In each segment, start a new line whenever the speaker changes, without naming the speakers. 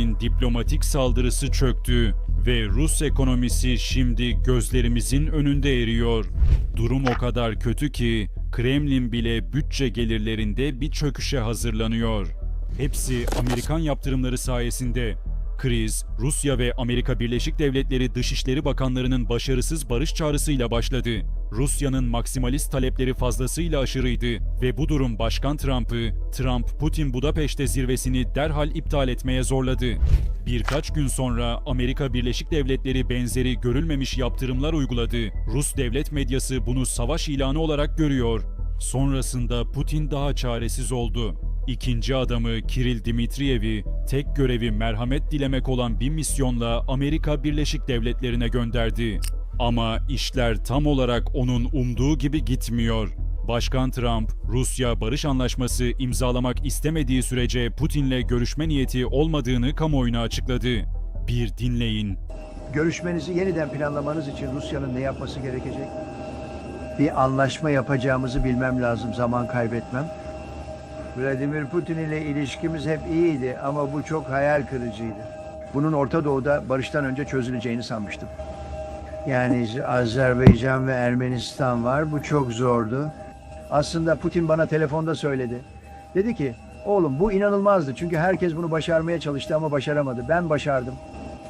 Putin'in diplomatik saldırısı çöktü ve Rus ekonomisi şimdi gözlerimizin önünde eriyor. Durum o kadar kötü ki Kremlin bile bütçe gelirlerinde bir çöküşe hazırlanıyor. Hepsi Amerikan yaptırımları sayesinde. Kriz, Rusya ve Amerika Birleşik Devletleri Dışişleri Bakanlarının başarısız barış çağrısıyla başladı. Rusya'nın maksimalist talepleri fazlasıyla aşırıydı ve bu durum Başkan Trump'ı, Trump-Putin Budapeşte zirvesini derhal iptal etmeye zorladı. Birkaç gün sonra Amerika Birleşik Devletleri benzeri görülmemiş yaptırımlar uyguladı. Rus devlet medyası bunu savaş ilanı olarak görüyor. Sonrasında Putin daha çaresiz oldu. İkinci adamı Kiril Dimitriyev'i tek görevi merhamet dilemek olan bir misyonla Amerika Birleşik Devletleri'ne gönderdi. Ama işler tam olarak onun umduğu gibi gitmiyor. Başkan Trump, Rusya barış anlaşması imzalamak istemediği sürece Putin'le görüşme niyeti olmadığını kamuoyuna açıkladı. Bir dinleyin.
Görüşmenizi yeniden planlamanız için Rusya'nın ne yapması gerekecek? Bir anlaşma yapacağımızı bilmem lazım, zaman kaybetmem. Vladimir Putin ile ilişkimiz hep iyiydi ama bu çok hayal kırıcıydı. Bunun Orta Doğu'da barıştan önce çözüleceğini sanmıştım. Yani Azerbaycan ve Ermenistan var, bu çok zordu. Aslında Putin bana telefonda söyledi. Dedi ki, oğlum bu inanılmazdı çünkü herkes bunu başarmaya çalıştı ama başaramadı. Ben başardım.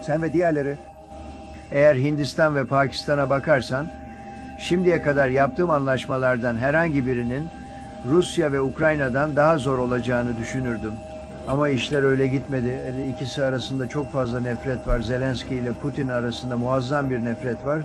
Sen ve diğerleri eğer Hindistan ve Pakistan'a bakarsan, şimdiye kadar yaptığım anlaşmalardan herhangi birinin Rusya ve Ukrayna'dan daha zor olacağını düşünürdüm. Ama işler öyle gitmedi. Yani İkisi arasında çok fazla nefret var. Zelenski ile Putin arasında muazzam bir nefret var.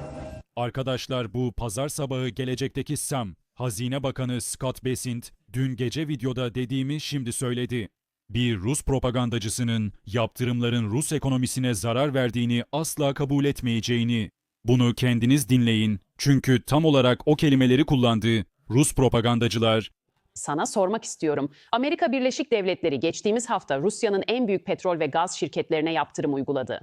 Arkadaşlar bu pazar sabahı gelecekteki Sam, Hazine Bakanı Scott Bessent dün gece videoda dediğimi şimdi söyledi. Bir Rus propagandacısının yaptırımların Rus ekonomisine zarar verdiğini asla kabul etmeyeceğini. Bunu kendiniz dinleyin. Çünkü tam olarak o kelimeleri kullandı. Rus propagandacılar
Sana sormak istiyorum. Amerika Birleşik Devletleri geçtiğimiz hafta Rusya'nın en büyük petrol ve gaz şirketlerine yaptırım uyguladı.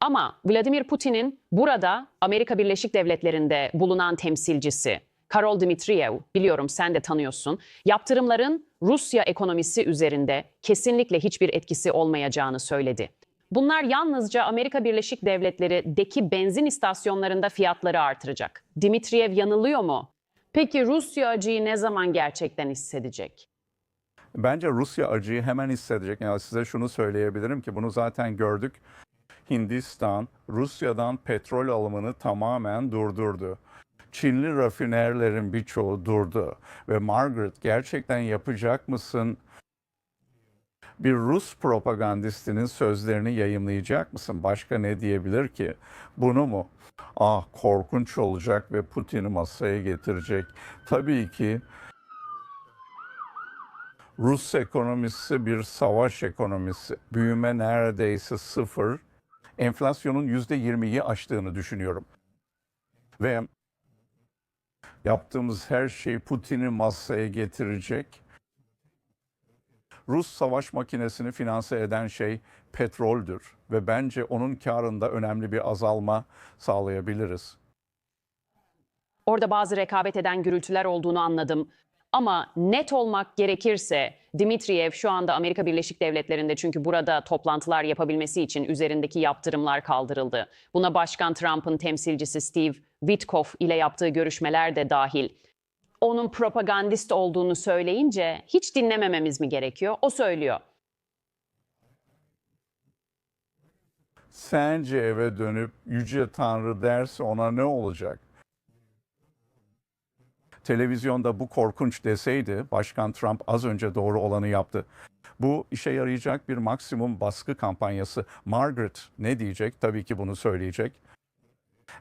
Ama Vladimir Putin'in burada Amerika Birleşik Devletleri'nde bulunan temsilcisi Karol Dmitriyev, biliyorum sen de tanıyorsun, yaptırımların Rusya ekonomisi üzerinde kesinlikle hiçbir etkisi olmayacağını söyledi. Bunlar yalnızca Amerika Birleşik Devletleri'deki benzin istasyonlarında fiyatları artıracak. Dmitriyev yanılıyor mu? Peki Rusya acıyı ne zaman gerçekten hissedecek?
Bence Rusya acıyı hemen hissedecek. Yani size şunu söyleyebilirim ki bunu zaten gördük. Hindistan Rusya'dan petrol alımını tamamen durdurdu. Çinli rafinerlerin birçoğu durdu. Ve Margaret gerçekten yapacak mısın? Bir Rus propagandistinin sözlerini yayımlayacak mısın? Başka ne diyebilir ki? Bunu mu? Ah korkunç olacak ve Putin'i masaya getirecek. Tabii ki Rus ekonomisi bir savaş ekonomisi. Büyüme neredeyse sıfır. Enflasyonun yüzde yirmiyi aştığını düşünüyorum. Ve yaptığımız her şey Putin'i masaya getirecek. Rus savaş makinesini finanse eden şey petroldür ve bence onun karında önemli bir azalma sağlayabiliriz.
Orada bazı rekabet eden gürültüler olduğunu anladım. Ama net olmak gerekirse Dmitriyev şu anda Amerika Birleşik Devletleri'nde çünkü burada toplantılar yapabilmesi için üzerindeki yaptırımlar kaldırıldı. Buna Başkan Trump'ın temsilcisi Steve Witkoff ile yaptığı görüşmeler de dahil. Onun propagandist olduğunu söyleyince hiç dinlemememiz mi gerekiyor? O söylüyor.
Sence eve dönüp Yüce Tanrı derse ona ne olacak? Televizyonda bu korkunç deseydi Başkan Trump az önce doğru olanı yaptı. Bu işe yarayacak bir maksimum baskı kampanyası. Margaret ne diyecek? Tabii ki bunu söyleyecek.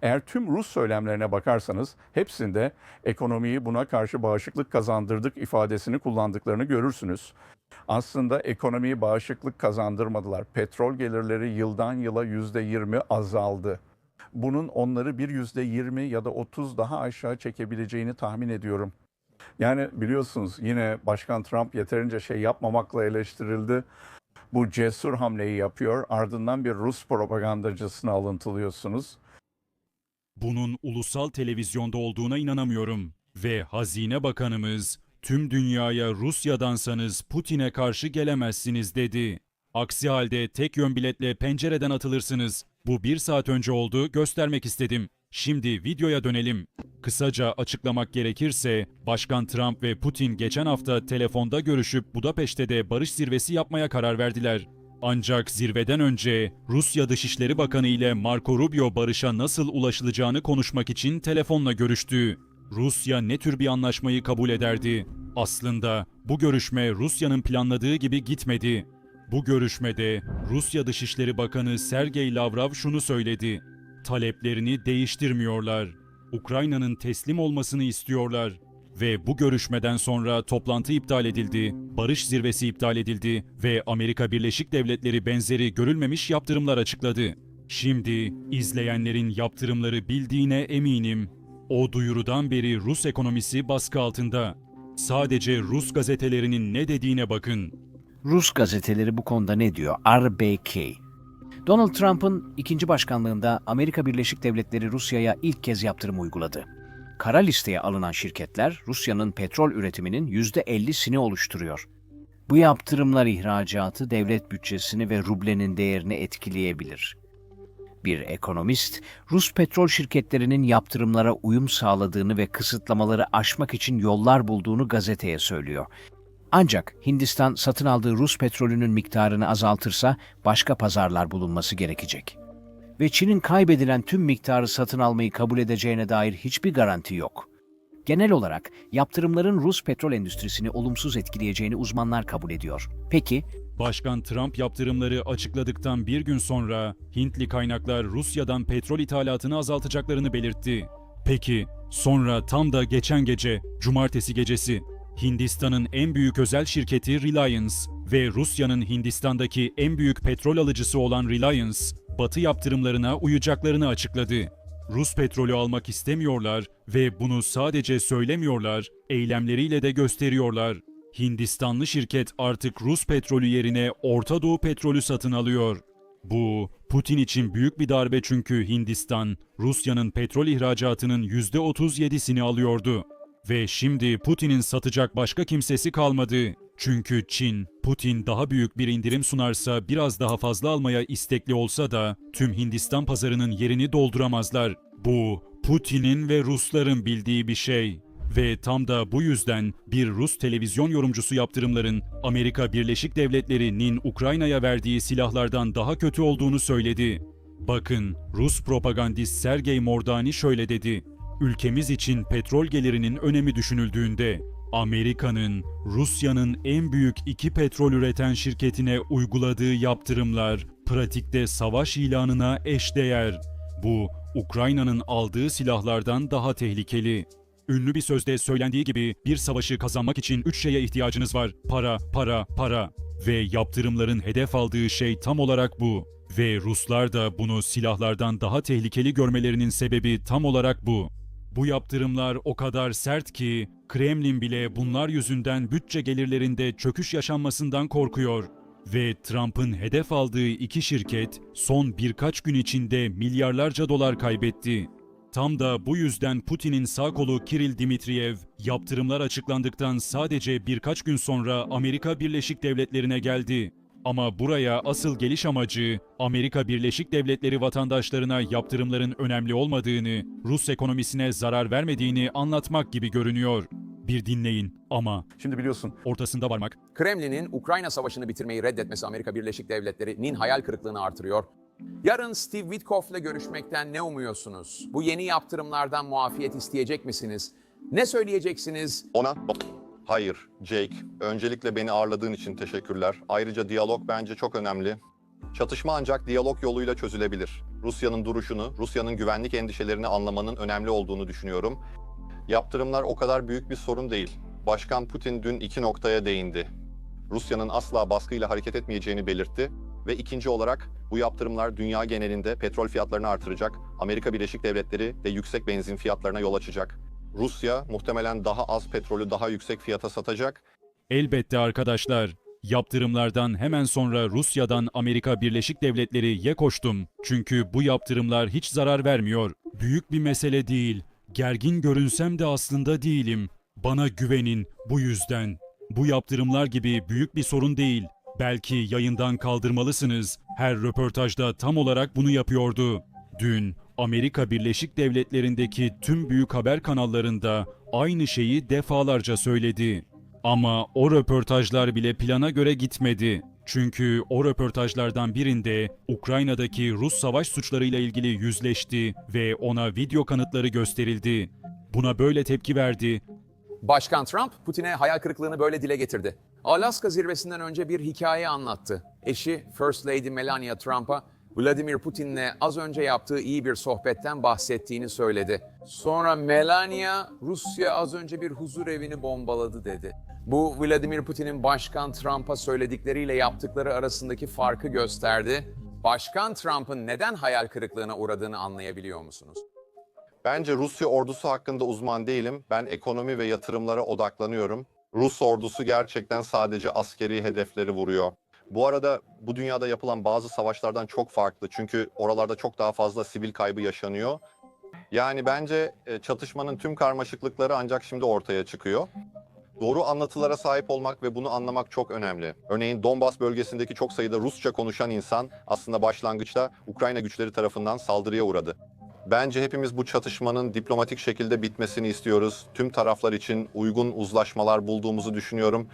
Eğer tüm Rus söylemlerine bakarsanız hepsinde ekonomiyi buna karşı bağışıklık kazandırdık ifadesini kullandıklarını görürsünüz. Aslında ekonomiyi bağışıklık kazandırmadılar. Petrol gelirleri yıldan yıla yüzde yirmi azaldı. Bunun onları bir yüzde yirmi ya da otuz daha aşağı çekebileceğini tahmin ediyorum. Yani biliyorsunuz yine Başkan Trump yeterince şey yapmamakla eleştirildi. Bu cesur hamleyi yapıyor. Ardından bir Rus propagandacısını alıntılıyorsunuz.
Bunun ulusal televizyonda olduğuna inanamıyorum. Ve Hazine Bakanımız tüm dünyaya Rusya'dansanız Putin'e karşı gelemezsiniz dedi. Aksi halde tek yön biletle pencereden atılırsınız. Bu bir saat önce oldu, göstermek istedim. Şimdi videoya dönelim. Kısaca açıklamak gerekirse, Başkan Trump ve Putin geçen hafta telefonda görüşüp Budapeşte de barış zirvesi yapmaya karar verdiler. Ancak zirveden önce Rusya Dışişleri Bakanı ile Marco Rubio barışa nasıl ulaşılacağını konuşmak için telefonla görüştü. Rusya ne tür bir anlaşmayı kabul ederdi? Aslında bu görüşme Rusya'nın planladığı gibi gitmedi. Bu görüşmede Rusya Dışişleri Bakanı Sergey Lavrov şunu söyledi. Taleplerini değiştirmiyorlar. Ukrayna'nın teslim olmasını istiyorlar. Ve bu görüşmeden sonra toplantı iptal edildi, barış zirvesi iptal edildi ve Amerika Birleşik Devletleri benzeri görülmemiş yaptırımlar açıkladı. Şimdi izleyenlerin yaptırımları bildiğine eminim. O duyurudan beri Rus ekonomisi baskı altında. Sadece Rus gazetelerinin ne dediğine bakın.
Rus gazeteleri bu konuda ne diyor? RBK. Donald Trump'ın ikinci başkanlığında Amerika Birleşik Devletleri Rusya'ya ilk kez yaptırım uyguladı. Kara listeye alınan şirketler Rusya'nın petrol üretiminin %50'sini oluşturuyor. Bu yaptırımlar ihracatı, devlet bütçesini ve rublenin değerini etkileyebilir. Bir ekonomist, Rus petrol şirketlerinin yaptırımlara uyum sağladığını ve kısıtlamaları aşmak için yollar bulduğunu gazeteye söylüyor. Ancak Hindistan satın aldığı Rus petrolünün miktarını azaltırsa başka pazarlar bulunması gerekecek. Ve Çin'in kaybedilen tüm miktarı satın almayı kabul edeceğine dair hiçbir garanti yok. Genel olarak yaptırımların Rus petrol endüstrisini olumsuz etkileyeceğini uzmanlar kabul ediyor. Peki
Başkan Trump yaptırımları açıkladıktan bir gün sonra Hintli kaynaklar Rusya'dan petrol ithalatını azaltacaklarını belirtti. Peki sonra tam da geçen gece, cumartesi gecesi Hindistan'ın en büyük özel şirketi Reliance ve Rusya'nın Hindistan'daki en büyük petrol alıcısı olan Reliance, Batı yaptırımlarına uyacaklarını açıkladı. Rus petrolü almak istemiyorlar ve bunu sadece söylemiyorlar, eylemleriyle de gösteriyorlar. Hindistanlı şirket artık Rus petrolü yerine Orta Doğu petrolü satın alıyor. Bu, Putin için büyük bir darbe çünkü Hindistan, Rusya'nın petrol ihracatının %37'sini alıyordu. Ve şimdi Putin'in satacak başka kimsesi kalmadı. Çünkü Çin, Putin daha büyük bir indirim sunarsa biraz daha fazla almaya istekli olsa da tüm Hindistan pazarının yerini dolduramazlar. Bu, Putin'in ve Rusların bildiği bir şey. Ve tam da bu yüzden bir Rus televizyon yorumcusu yaptırımların Amerika Birleşik Devletleri'nin Ukrayna'ya verdiği silahlardan daha kötü olduğunu söyledi. Bakın, Rus propagandist Sergey Mordani şöyle dedi. Ülkemiz için petrol gelirinin önemi düşünüldüğünde Amerika'nın Rusya'nın en büyük iki petrol üreten şirketine uyguladığı yaptırımlar pratikte savaş ilanına eşdeğer. Bu Ukrayna'nın aldığı silahlardan daha tehlikeli. Ünlü bir sözde söylendiği gibi bir savaşı kazanmak için üç şeye ihtiyacınız var. Para, para, para. Ve yaptırımların hedef aldığı şey tam olarak bu. Ve Ruslar da bunu silahlardan daha tehlikeli görmelerinin sebebi tam olarak bu. Bu yaptırımlar o kadar sert ki Kremlin bile bunlar yüzünden bütçe gelirlerinde çöküş yaşanmasından korkuyor. Ve Trump'ın hedef aldığı iki şirket son birkaç gün içinde milyarlarca dolar kaybetti. Tam da bu yüzden Putin'in sağ kolu Kiril Dimitriyev, yaptırımlar açıklandıktan sadece birkaç gün sonra Amerika Birleşik Devletleri'ne geldi. Ama buraya asıl geliş amacı Amerika Birleşik Devletleri vatandaşlarına yaptırımların önemli olmadığını, Rus ekonomisine zarar vermediğini anlatmak gibi görünüyor. Bir dinleyin ama
Şimdi biliyorsun
ortasında varmak
Kremlin'in Ukrayna Savaşı'nı bitirmeyi reddetmesi Amerika Birleşik Devletleri'nin hayal kırıklığını artırıyor. Yarın Steve Witkoff'la görüşmekten ne umuyorsunuz? Bu yeni yaptırımlardan muafiyet isteyecek misiniz? Ne söyleyeceksiniz?
Ona hayır Jake. Öncelikle beni ağırladığın için teşekkürler. Ayrıca diyalog bence çok önemli. Çatışma ancak diyalog yoluyla çözülebilir. Rusya'nın duruşunu, Rusya'nın güvenlik endişelerini anlamanın önemli olduğunu düşünüyorum. Yaptırımlar o kadar büyük bir sorun değil. Başkan Putin dün iki noktaya değindi. Rusya'nın asla baskıyla hareket etmeyeceğini belirtti ve ikinci olarak bu yaptırımlar dünya genelinde petrol fiyatlarını artıracak, Amerika Birleşik Devletleri de yüksek benzin fiyatlarına yol açacak. Rusya muhtemelen daha az petrolü daha yüksek fiyata satacak
Elbette arkadaşlar. Yaptırımlardan hemen sonra Rusya'dan Amerika Birleşik Devletleri ye koştum. Çünkü bu yaptırımlar hiç zarar vermiyor. Büyük bir mesele değil. Gergin görünsem de aslında değilim. Bana güvenin bu yüzden. Bu yaptırımlar gibi büyük bir sorun değil. Belki yayından kaldırmalısınız. Her röportajda tam olarak bunu yapıyordu. Dün Amerika Birleşik Devletleri'ndeki tüm büyük haber kanallarında aynı şeyi defalarca söyledi. Ama o röportajlar bile plana göre gitmedi. Çünkü o röportajlardan birinde Ukrayna'daki Rus savaş suçlarıyla ilgili yüzleşti ve ona video kanıtları gösterildi. Buna böyle tepki verdi
Başkan Trump, Putin'e hayal kırıklığını böyle dile getirdi. Alaska zirvesinden önce bir hikaye anlattı. Eşi First Lady Melania Trump'a Vladimir Putin'le az önce yaptığı iyi bir sohbetten bahsettiğini söyledi. Sonra Melania, Rusya az önce bir huzur evini bombaladı dedi. Bu Vladimir Putin'in Başkan Trump'a söyledikleriyle yaptıkları arasındaki farkı gösterdi. Başkan Trump'ın neden hayal kırıklığına uğradığını anlayabiliyor musunuz?
Bence Rusya ordusu hakkında uzman değilim. Ben ekonomi ve yatırımlara odaklanıyorum. Rus ordusu gerçekten sadece askeri hedefleri vuruyor. Bu arada bu dünyada yapılan bazı savaşlardan çok farklı. Çünkü oralarda çok daha fazla sivil kaybı yaşanıyor. Yani bence e, çatışmanın tüm karmaşıklıkları ancak şimdi ortaya çıkıyor. Doğru anlatılara sahip olmak ve bunu anlamak çok önemli. Örneğin Donbas bölgesindeki çok sayıda Rusça konuşan insan aslında başlangıçta Ukrayna güçleri tarafından saldırıya uğradı. Bence hepimiz bu çatışmanın diplomatik şekilde bitmesini istiyoruz. Tüm taraflar için uygun uzlaşmalar bulduğumuzu düşünüyorum.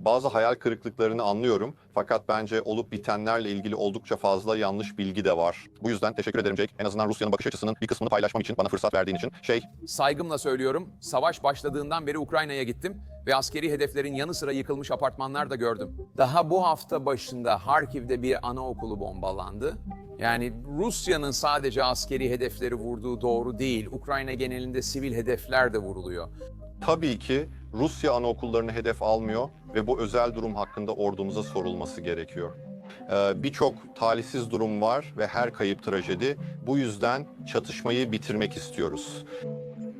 Bazı hayal kırıklıklarını anlıyorum fakat bence olup bitenlerle ilgili oldukça fazla yanlış bilgi de var. Bu yüzden teşekkür ederim Jake. En azından Rusya'nın bakış açısının bir kısmını paylaşmam için bana fırsat verdiğin için. Şey,
Saygımla söylüyorum, savaş başladığından beri Ukrayna'ya gittim ve askeri hedeflerin yanı sıra yıkılmış apartmanlar da gördüm. Daha bu hafta başında Harkiv'de bir anaokulu bombalandı. Yani Rusya'nın sadece askeri hedefleri vurduğu doğru değil, Ukrayna genelinde sivil hedefler de vuruluyor.
Tabii ki Rusya anaokullarını hedef almıyor ve bu özel durum hakkında ordumuza sorulması gerekiyor. Ee, Birçok talihsiz durum var ve her kayıp trajedi. Bu yüzden çatışmayı bitirmek istiyoruz.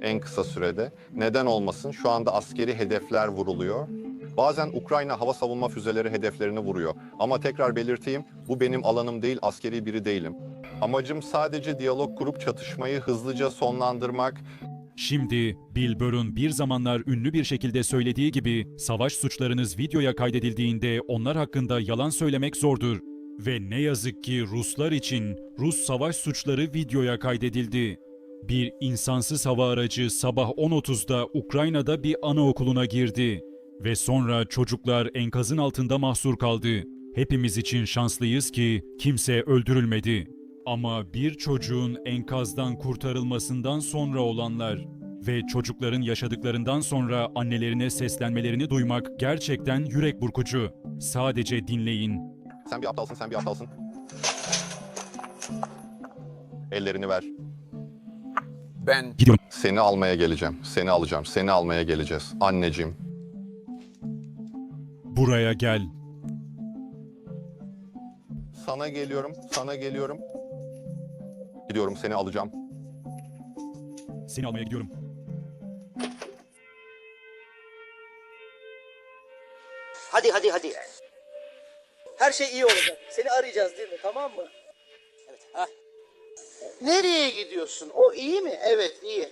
En kısa sürede. Neden olmasın? Şu anda askeri hedefler vuruluyor. Bazen Ukrayna hava savunma füzeleri hedeflerini vuruyor. Ama tekrar belirteyim, bu benim alanım değil, askeri biri değilim. Amacım sadece diyalog kurup çatışmayı hızlıca sonlandırmak,
Şimdi Bill Burr'un bir zamanlar ünlü bir şekilde söylediği gibi savaş suçlarınız videoya kaydedildiğinde onlar hakkında yalan söylemek zordur. Ve ne yazık ki Ruslar için Rus savaş suçları videoya kaydedildi. Bir insansız hava aracı sabah 10.30'da Ukrayna'da bir anaokuluna girdi. Ve sonra çocuklar enkazın altında mahsur kaldı. Hepimiz için şanslıyız ki kimse öldürülmedi. Ama bir çocuğun enkazdan kurtarılmasından sonra olanlar ve çocukların yaşadıklarından sonra annelerine seslenmelerini duymak gerçekten yürek burkucu. Sadece dinleyin.
Sen bir aptalsın, sen bir aptalsın. Ellerini ver.
Ben
Gidiyorum.
Seni almaya geleceğim. Seni alacağım. Seni almaya geleceğiz. Anneciğim.
Buraya gel.
Sana geliyorum. Sana geliyorum. Gidiyorum seni alacağım.
Seni almaya gidiyorum.
Hadi hadi hadi. Her şey iyi olacak. Seni arayacağız değil mi? Tamam mı? Evet. Ha. Nereye gidiyorsun? O iyi mi? Evet iyi.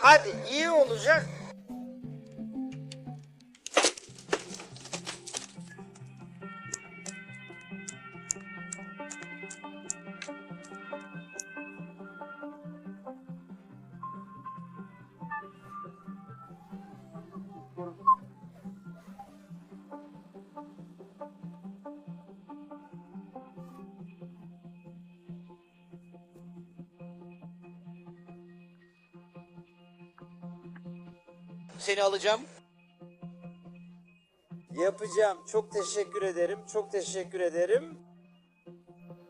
Hadi iyi olacak. Seni alacağım. Yapacağım. Çok teşekkür ederim. Çok teşekkür ederim.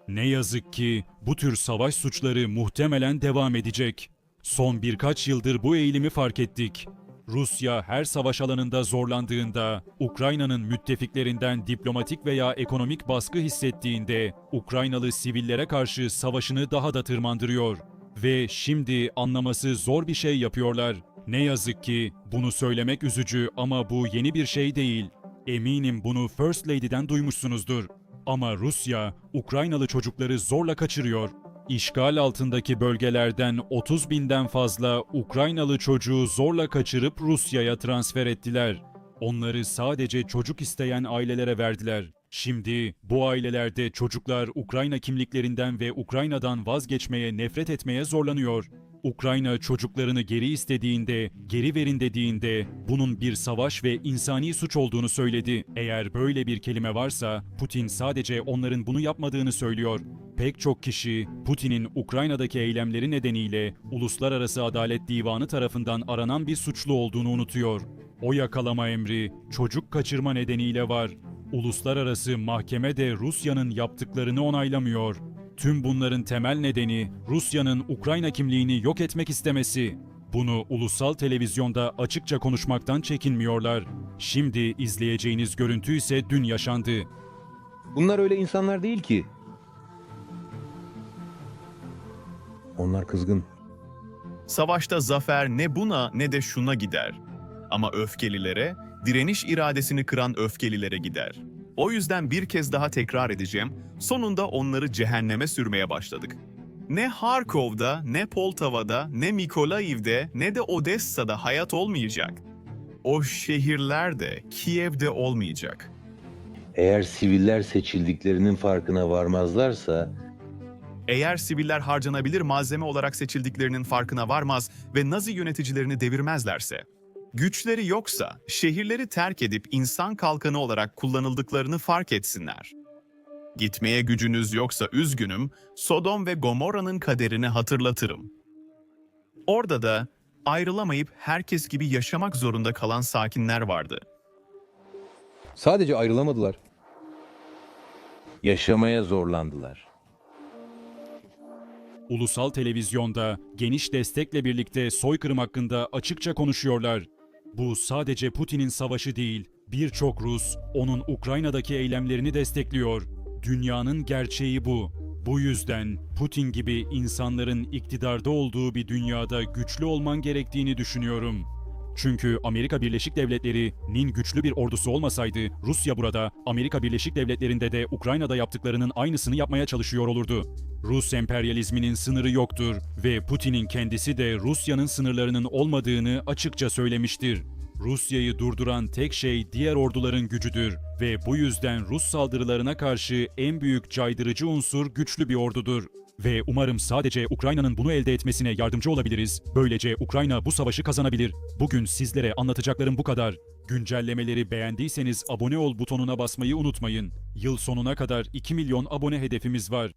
Ne yazık ki bu tür savaş suçları muhtemelen devam edecek. Son birkaç yıldır bu eğilimi fark ettik. Rusya her savaş alanında zorlandığında, Ukrayna'nın müttefiklerinden diplomatik veya ekonomik baskı hissettiğinde, Ukraynalı sivillere karşı savaşını daha da tırmandırıyor. Ve şimdi anlaması zor bir şey yapıyorlar. Ne yazık ki bunu söylemek üzücü ama bu yeni bir şey değil. Eminim bunu First Lady'den duymuşsunuzdur. Ama Rusya, Ukraynalı çocukları zorla kaçırıyor. İşgal altındaki bölgelerden 30 binden fazla Ukraynalı çocuğu zorla kaçırıp Rusya'ya transfer ettiler. Onları sadece çocuk isteyen ailelere verdiler. Şimdi bu ailelerde çocuklar Ukrayna kimliklerinden ve Ukrayna'dan vazgeçmeye, nefret etmeye zorlanıyor. Ukrayna çocuklarını geri istediğinde, geri verin dediğinde bunun bir savaş ve insani suç olduğunu söyledi. Eğer böyle bir kelime varsa Putin sadece onların bunu yapmadığını söylüyor. Pek çok kişi Putin'in Ukrayna'daki eylemleri nedeniyle Uluslararası Adalet Divanı tarafından aranan bir suçlu olduğunu unutuyor. O yakalama emri çocuk kaçırma nedeniyle var. Uluslararası mahkeme de Rusya'nın yaptıklarını onaylamıyor. Tüm bunların temel nedeni Rusya'nın Ukrayna kimliğini yok etmek istemesi. Bunu ulusal televizyonda açıkça konuşmaktan çekinmiyorlar. Şimdi izleyeceğiniz görüntü ise dün yaşandı.
Bunlar öyle insanlar değil ki. Onlar kızgın.
Savaşta zafer ne buna ne de şuna gider. Ama öfkelilere, direniş iradesini kıran öfkelilere gider. O yüzden bir kez daha tekrar edeceğim, sonunda onları cehenneme sürmeye başladık. Ne Harkov'da, ne Poltava'da, ne Mikolaiv'de, ne de Odessa'da hayat olmayacak. O şehirlerde, Kiev'de olmayacak.
Eğer siviller seçildiklerinin farkına varmazlarsa
Eğer siviller harcanabilir malzeme olarak seçildiklerinin farkına varmaz ve Nazi yöneticilerini devirmezlerse, güçleri yoksa şehirleri terk edip insan kalkanı olarak kullanıldıklarını fark etsinler. Gitmeye gücünüz yoksa üzgünüm, Sodom ve Gomorra'nın kaderini hatırlatırım. Orada da ayrılamayıp herkes gibi yaşamak zorunda kalan sakinler vardı.
sadece ayrılamadılar. Yaşamaya zorlandılar.
Ulusal televizyonda geniş destekle birlikte soykırım hakkında açıkça konuşuyorlar. Bu sadece Putin'in savaşı değil, birçok Rus onun Ukrayna'daki eylemlerini destekliyor. Dünyanın gerçeği bu. Bu yüzden Putin gibi insanların iktidarda olduğu bir dünyada güçlü olman gerektiğini düşünüyorum. Çünkü Amerika Birleşik Devletleri'nin güçlü bir ordusu olmasaydı Rusya burada, Amerika Birleşik Devletleri'nde de Ukrayna'da yaptıklarının aynısını yapmaya çalışıyor olurdu. Rus emperyalizminin sınırı yoktur ve Putin'in kendisi de Rusya'nın sınırlarının olmadığını açıkça söylemiştir. Rusya'yı durduran tek şey diğer orduların gücüdür ve bu yüzden Rus saldırılarına karşı en büyük caydırıcı unsur güçlü bir ordudur. Ve umarım sadece Ukrayna'nın bunu elde etmesine yardımcı olabiliriz. Böylece Ukrayna bu savaşı kazanabilir. Bugün sizlere anlatacaklarım bu kadar. Güncellemeleri beğendiyseniz abone ol butonuna basmayı unutmayın. Yıl sonuna kadar 2 milyon abone hedefimiz var.